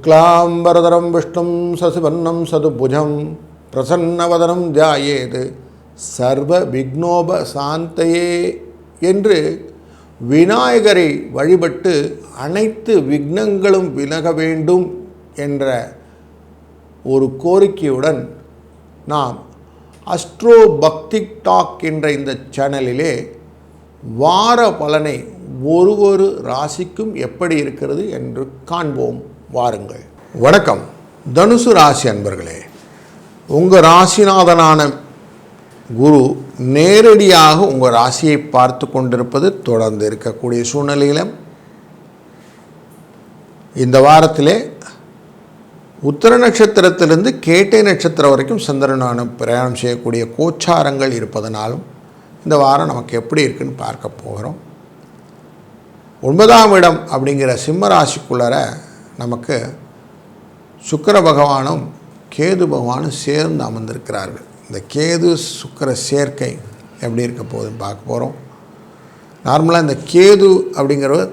शुक्लाम्बरधरं विष्णुं ससिवर्णं सदुभुजं பிரசன்னவதனம் தியாயேது சர்வ விக்னோப சாந்தையே என்று விநாயகரை வழிபட்டு அனைத்து விக்னங்களும் விலக வேண்டும் என்ற ஒரு கோரிக்கையுடன் நாம் அஸ்ட்ரோ பக்தி டாக் என்ற இந்த சேனலிலே வார பலனை ஒரு ஒரு ராசிக்கும் எப்படி இருக்கிறது என்று காண்போம் வாருங்கள். வணக்கம். தனுசு ராசி அன்பர்களே உங்கள் ராசிநாதனான குரு நேரடியாக உங்கள் ராசியை பார்த்து கொண்டிருப்பது தொடர்ந்து இருக்கக்கூடிய சூழ்நிலையில் இந்த வாரத்திலே உத்தர நட்சத்திரத்திலிருந்து கேட்டை நட்சத்திரம் வரைக்கும் சந்திரனான பிரயாணம் செய்யக்கூடிய கோச்சாரங்கள் இருப்பதனாலும் இந்த வாரம் நமக்கு எப்படி இருக்குன்னு பார்க்க போகிறோம். ஒன்பதாம் இடம் அப்படிங்கிற சிம்ம ராசிக்குள்ளார நமக்கு சுக்கிர பகவானும் கேது பகவானும் சேர்ந்து அமர்ந்திருக்கிறார்கள். இந்த கேது சுக்கிர சேர்க்கை எப்படி இருக்க போகுதுன்னு பார்க்க போகிறோம் நார்மலாக இந்த கேது அப்படிங்கிறவர்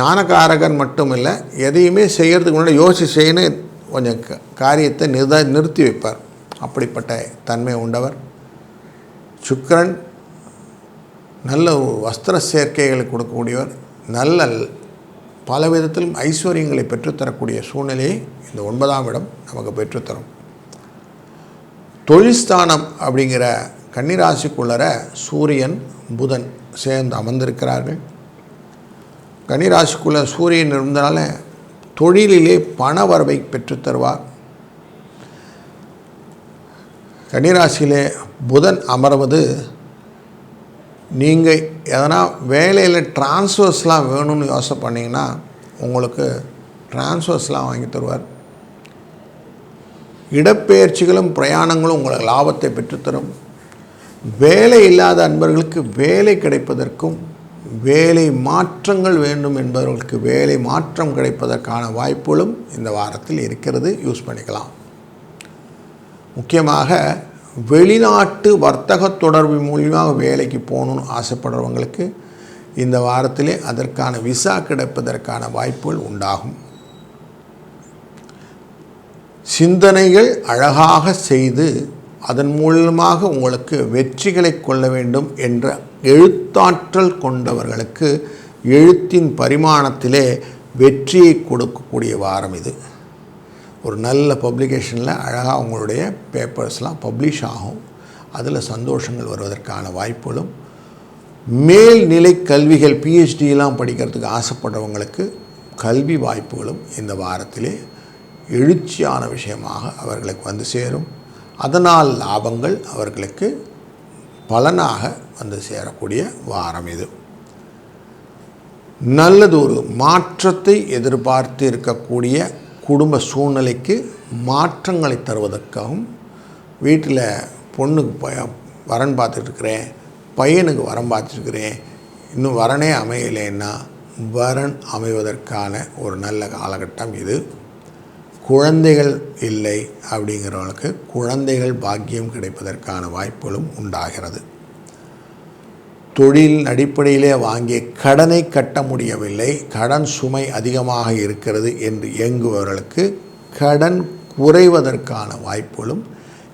ஞானகாரகன் மட்டும் இல்லை எதையுமே செய்கிறதுக்கு முன்னாடி யோசிச்சு செய்யணும். கொஞ்சம் காரியத்தை நிறுத நிறுத்தி வைப்பார். அப்படிப்பட்ட தன்மை உண்டவர். சுக்கிரன் நல்ல வஸ்திர சேர்க்கைகளை கொடுக்கக்கூடியவர். நல்ல பல விதத்திலும் ஐஸ்வர்யங்களை பெற்றுத்தரக்கூடிய சூழ்நிலையை இந்த ஒன்பதாம் இடம் நமக்கு பெற்றுத்தரும். தொழில்ஸ்தானம் அப்படிங்கிற கன்னிராசிக்குள்ளர சூரியன் புதன் சேர்ந்து அமர்ந்திருக்கிறார்கள். கன்னிராசிக்குள்ள சூரியன் இருந்தனால தொழிலிலே பண வரவை பெற்றுத்தருவார். கன்னிராசியிலே புதன் அமர்வது நீங்கள் எதனா வேலையில் ட்ரான்ஸ்ஃபர்ஸ்லாம் வேணும்னு யோசனை பண்ணிங்கன்னா உங்களுக்கு ட்ரான்ஸ்ஃபர்ஸ்லாம் வாங்கி தருவார். இடப்பெயர்ச்சிகளும் பிரயாணங்களும் உங்களுக்கு லாபத்தை பெற்றுத்தரும். வேலை இல்லாத அன்பர்களுக்கு வேலை கிடைப்பதற்கும் வேலை மாற்றங்கள் வேண்டும் என்பவர்களுக்கு வேலை மாற்றம் கிடைப்பதற்கான வாய்ப்புகளும் இந்த வாரத்தில் இருக்கிறது. யூஸ் பண்ணிக்கலாம். முக்கியமாக வெளிநாட்டு வர்த்தக தொடர்பு மூலியமாக வேலைக்கு போகணும்னு ஆசைப்படுறவங்களுக்கு இந்த வாரத்திலே அதற்கான விசா கிடைப்பதற்கான வாய்ப்புகள் உண்டாகும். சிந்தனைகள் அழகாக செய்து அதன் மூலமாக உங்களுக்கு வெற்றிகளை கொள்ள வேண்டும் என்ற எழுத்தாற்றல் கொண்டவர்களுக்கு எழுத்தின் பரிமாணத்திலே வெற்றியை கொடுக்கக்கூடிய வாரம் இது. ஒரு நல்ல பப்ளிகேஷனில் அழகாக அவங்களுடைய பேப்பர்ஸ்லாம் பப்ளிஷ் ஆகும். அதில் சந்தோஷங்கள் வருவதற்கான வாய்ப்புகளும் மேல்நிலை கல்விகள் பிஹெச்டிலாம் படிக்கிறதுக்கு ஆசைப்படுறவங்களுக்கு கல்வி வாய்ப்புகளும் இந்த வாரத்திலே எழுச்சியான விஷயமாக அவர்களுக்கு வந்து சேரும். அதனால் லாபங்கள் அவர்களுக்கு பலனாக வந்து சேரக்கூடிய வாரம் இது. நல்லது ஒரு மாற்றத்தை எதிர்பார்த்து இருக்கக்கூடிய குடும்ப சூழ்நிலைக்கு மாற்றங்களை தருவதற்காகவும் வீட்டில் பொண்ணுக்கு ப வரன் பார்த்துட்ருக்குறேன் பையனுக்கு வரம் பார்த்துட்ருக்குறேன் இன்னும் வரனே அமையலைன்னா வரன் அமைவதற்கான ஒரு நல்ல காலகட்டம் இது. குழந்தைகள் இல்லை அப்படிங்கிறவங்களுக்கு குழந்தைகள் பாக்கியம் கிடைப்பதற்கான வாய்ப்புகளும் உண்டாகிறது. தொழில் அடிப்படையிலே வாங்கிய கடனை கட்ட முடியவில்லை. கடன் சுமை அதிகமாக இருக்கிறது என்று இயங்குபவர்களுக்கு கடன் குறைவதற்கான வாய்ப்புகளும்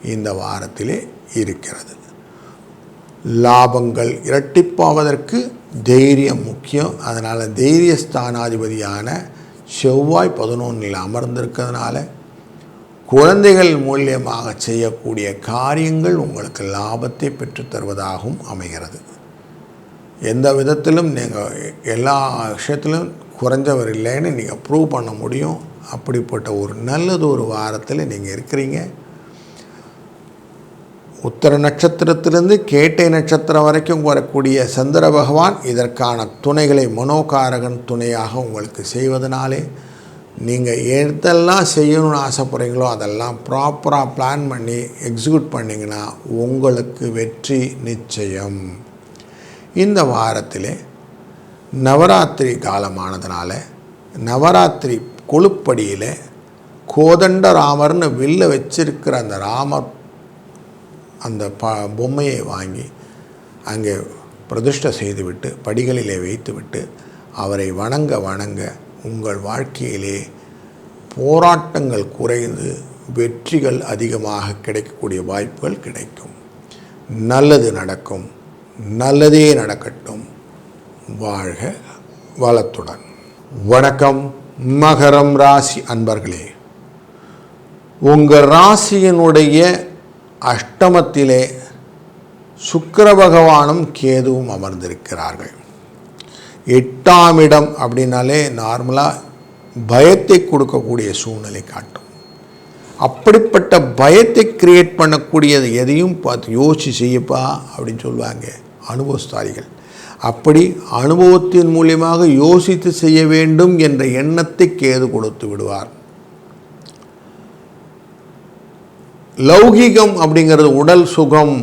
இந்த வாரத்திலே இருக்கிறது. லாபங்கள் இரட்டிப்பாவதற்கு தைரியம் முக்கியம். அதனால் தைரிய ஸ்தானாதிபதியான செவ்வாய் பதினொன்றில் அமர்ந்திருக்கிறதுனால குழந்தைகள் மூலியமாக செய்யக்கூடிய காரியங்கள் உங்களுக்கு லாபத்தை பெற்றுத் தருவதாகவும் அமைகிறது. எந்த விதத்திலும் நீங்கள் எல்லா விஷயத்திலும் குறைஞ்சவர் இல்லைன்னு நீங்கள் ப்ரூவ் பண்ண முடியும். அப்படிப்பட்ட ஒரு நல்லது ஒரு வாரத்தில் நீங்கள் இருக்கிறீங்க. உத்தர நட்சத்திரத்திலிருந்து கேட்டை நட்சத்திரம் வரைக்கும் வரக்கூடிய சந்திர பகவான் இதற்கான துணைகளை மனோகாரகன் துணையாக உங்களுக்கு செய்வதனாலே நீங்கள் எதெல்லாம் செய்யணும்னு ஆசைப்படுறீங்களோ அதெல்லாம் ப்ராப்பராக பிளான் பண்ணி எக்ஸிக்யூட் பண்ணிங்கன்னா உங்களுக்கு வெற்றி நிச்சயம். இந்த வாரத்திலே நவராத்திரி காலமானதுனால நவராத்திரி கொழுப்படியில் கோதண்டராமர்னு வில்ல வச்சிருக்கிற அந்த ராமர் அந்த ப பொம்மையை வாங்கி அங்கே பிரதிஷ்டை செய்துவிட்டு படிகளிலே வைத்துவிட்டு அவரை வணங்க வணங்க உங்கள் வாழ்க்கையிலே போராட்டங்கள் குறைந்து வெற்றிகள் அதிகமாக கிடைக்கக்கூடிய வாய்ப்புகள் கிடைக்கும். நல்லது நடக்கும். நல்லதே நடக்கட்டும். வாழ்க வளத்துடன். வணக்கம் மகரம் ராசி அன்பர்களே. உங்கள் ராசியினுடைய அஷ்டமத்திலே சுக்கர பகவானும் கேதுவும் அமர்ந்திருக்கிறார்கள். எட்டாம் இடம் அப்படின்னாலே நார்மலாக பயத்தை கொடுக்கக்கூடிய சூழ்நிலை காட்டும். அப்படிப்பட்ட பயத்தை கிரியேட் பண்ணக்கூடியது எதையும் பார்த்து யோசிச்சு செய்யப்பா அப்படின்னு சொல்லுவாங்க அனுபவஸ்தாரிகள் அப்படி அனுபவத்தின் மூலியமாக யோசித்து செய்ய வேண்டும் என்ற எண்ணத்தை கேது கொடுத்து விடுவார். லௌகிகம் அப்படிங்கிறது உடல் சுகம்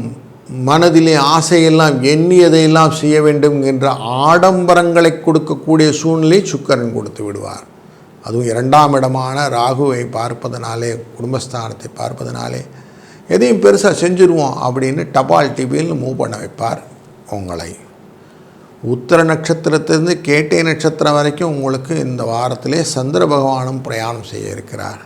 மனதிலே ஆசையெல்லாம் எண்ணியதையெல்லாம் செய்ய வேண்டும் என்ற ஆடம்பரங்களை கொடுக்கக்கூடிய சூழ்நிலை சுக்கரன் கொடுத்து விடுவார். அதுவும் இரண்டாம் இடமான ராகுவை பார்ப்பதனாலே குடும்பஸ்தானத்தை பார்ப்பதனாலே எதையும் பெருசாக செஞ்சுருவோம் அப்படின்னு டபால் டிவியில் மூவ் பண்ண வைப்பார் உங்களை. உத்தர நட்சத்திரத்திலிருந்து கேட்டை நட்சத்திரம் வரைக்கும் உங்களுக்கு இந்த வாரத்திலே சந்திர பகவானும் பிரயாணம் செய்ய இருக்கிறார்.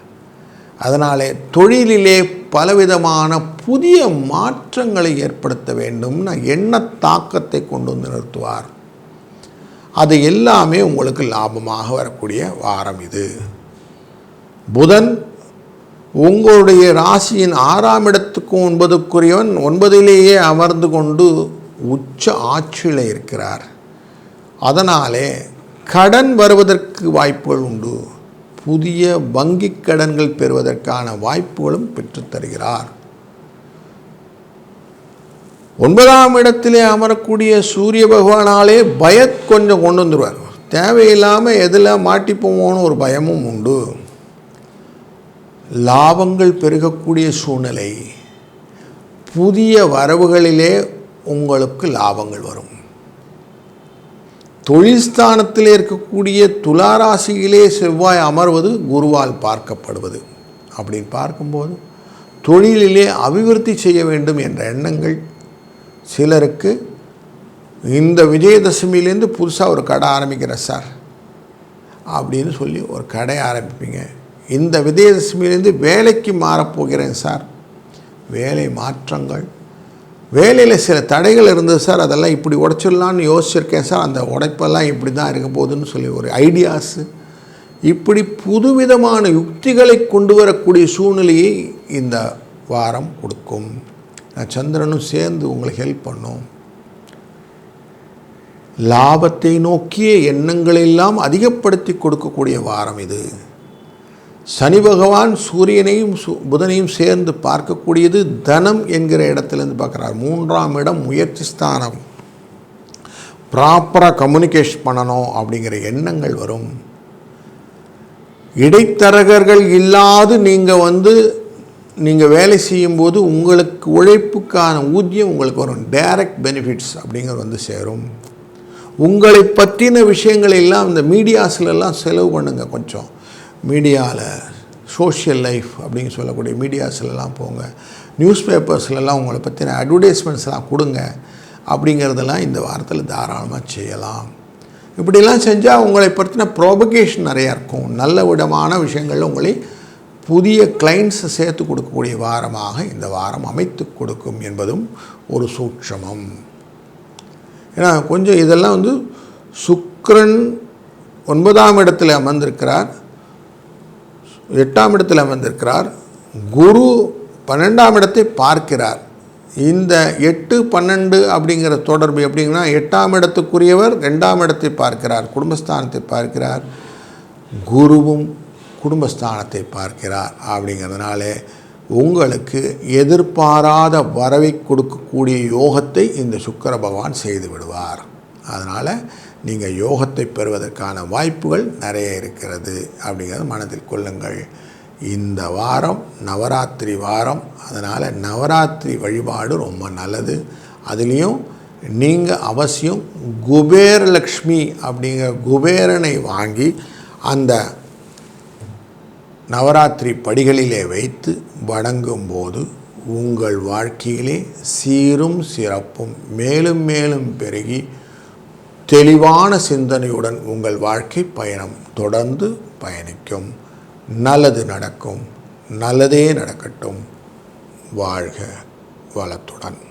அதனாலே தொழிலிலே பலவிதமான புதிய மாற்றங்களை ஏற்படுத்த வேண்டும் எண்ண தாக்கத்தை கொண்டு வந்து நிறுத்துவார். அது எல்லாமே உங்களுக்கு லாபமாக வரக்கூடிய வாரம் இது. புதன் உங்களுடைய ராசியின் ஆறாம் இடத்துக்கும் ஒன்பதுக்குரியவன் ஒன்பதிலேயே அமர்ந்து கொண்டு உச்ச ஆட்சியில் இருக்கிறார். அதனாலே கடன் வருவதற்கு வாய்ப்புகள் உண்டு. புதிய வங்கிக் கடன்கள் பெறுவதற்கான வாய்ப்புகளும் பெற்றுத்தருகிறார் ஒன்பதாம் இடத்திலே அமரக்கூடிய சூரிய பகவானாலே பய கொஞ்சம் கொண்டு வந்துடுவார் தேவையில்லாமல் எதில் மாட்டிப்போமோன்னு ஒரு பயமும் உண்டு. லாபங்கள் பெருகக்கூடிய சூழ்நிலை. புதிய வரவுகளிலே உங்களுக்கு லாபங்கள் வரும். தொழில் இருக்கக்கூடிய துளாராசியிலே செவ்வாய் அமர்வது குருவால் பார்க்கப்படுவது. அப்படின்னு பார்க்கும்போது தொழிலிலே அபிவிருத்தி செய்ய வேண்டும் என்ற எண்ணங்கள் சிலருக்கு இந்த விஜயதசமியிலேருந்து புதுசாக ஒரு கடை ஆரம்பிக்கிறேன் சார் அப்படின்னு சொல்லி ஒரு கடை ஆரம்பிப்பீங்க. இந்த விஜயதசமியிலேருந்து வேலைக்கு மாறப்போகிறேன் சார். வேலை மாற்றங்கள். வேலையில் சில தடைகள் இருந்தது சார். அதெல்லாம் இப்படி உடைச்சிடலான்னு யோசிச்சிருக்கேன் சார். அந்த உடைப்பெல்லாம் இப்படி தான் இருக்க போகுதுன்னு சொல்லி ஒரு ஐடியாஸு. இப்படி புதுவிதமான யுக்திகளை கொண்டு வரக்கூடிய சூழ்நிலையை இந்த வாரம் கொடுக்கும். சந்திரனும் சேர்ந்து உங்களுக்கு ஹெல்ப் பண்ணும். லாபத்தை நோக்கிய எண்ணங்களெல்லாம் அதிகப்படுத்தி கொடுக்கக்கூடிய வாரம் இது. சனி பகவான் சூரியனையும் சு புதனையும் சேர்ந்து பார்க்கக்கூடியது தனம் என்கிற இடத்திலிருந்து பார்க்குறார். மூன்றாம் இடம் முயற்சி ஸ்தானம். ப்ராப்பராக கம்யூனிகேஷன் பண்ணணும் அப்படிங்கிற எண்ணங்கள் வரும். இடைத்தரகர்கள் இல்லாது நீங்கள் வந்து நீங்கள் வேலை செய்யும்போது உங்களுக்கு உழைப்புக்கான ஊதியம் உங்களுக்கு வரும். டைரக்ட் பெனிஃபிட்ஸ் அப்படிங்கிறது வந்து சேரும். உங்களை பற்றின விஷயங்களெல்லாம் இந்த மீடியாஸ்லெல்லாம் செலவு பண்ணுங்கள் கொஞ்சம். மீடியாவில் சோஷியல் லைஃப் அப்படின்னு சொல்லக்கூடிய மீடியாஸ்லலாம் போங்க. நியூஸ் பேப்பர்ஸ்லலாம் உங்களை பற்றின அட்வர்டைஸ்மெண்ட்ஸ்லாம் கொடுங்க. அப்படிங்கிறதெல்லாம் இந்த வாரத்தில் தாராளமாக செய்யலாம். இப்படிலாம் செஞ்சால் உங்களை பற்றின ப்ரோபகேஷன் நிறையா இருக்கும். நல்ல விதமான விஷயங்கள் உங்களை புதிய கிளைண்ட்ஸை சேர்த்து கொடுக்கக்கூடிய வாரமாக இந்த வாரம் அமைத்து கொடுக்கும் என்பதும் ஒரு சூட்சமம். ஏன்னா கொஞ்சம் இதெல்லாம் வந்து சுக்கரன் ஒன்பதாம் இடத்தில் அமர்ந்திருக்கிறார். எட்டாம் இடத்தில் அமர்ந்திருக்கிறார். குரு பன்னெண்டாம் இடத்தை பார்க்கிறார். இந்த எட்டு பன்னெண்டு அப்படிங்கிற தொடர்பு எப்படிங்கன்னா எட்டாம் இடத்துக்குரியவர் ரெண்டாம் இடத்தை பார்க்கிறார். குடும்பஸ்தானத்தை பார்க்கிறார். குருவும் குடும்பஸ்தானத்தை பார்க்கிறார் அப்படிங்கிறதுனால உங்களுக்கு எதிர்பாராத வரவை கொடுக்கக்கூடிய யோகத்தை இந்த சுக்கர பகவான் செய்து விடுவார். அதனால் நீங்கள் யோகத்தை பெறுவதற்கான வாய்ப்புகள் நிறைய இருக்கிறது அப்படிங்கிறத மனதில் கொள்ளுங்கள். இந்த வாரம் நவராத்திரி வாரம். அதனால் நவராத்திரி வழிபாடு ரொம்ப நல்லது. அதுலேயும் நீங்கள் அவசியம் குபேரலக்ஷ்மி அப்படிங்கிற குபேரனை வாங்கி அந்த நவராத்திரி படிகளிலே வைத்து வணங்கும் போது உங்கள் வாழ்க்கையிலே சீரும் சிறப்பும் மேலும் மேலும் பெருகி தெளிவான சிந்தனையுடன் உங்கள் வாழ்க்கை பயணம் தொடர்ந்து பயணிக்கும். நல்லது நடக்கும். நல்லதே நடக்கட்டும். வாழ்க வளத்துடன்.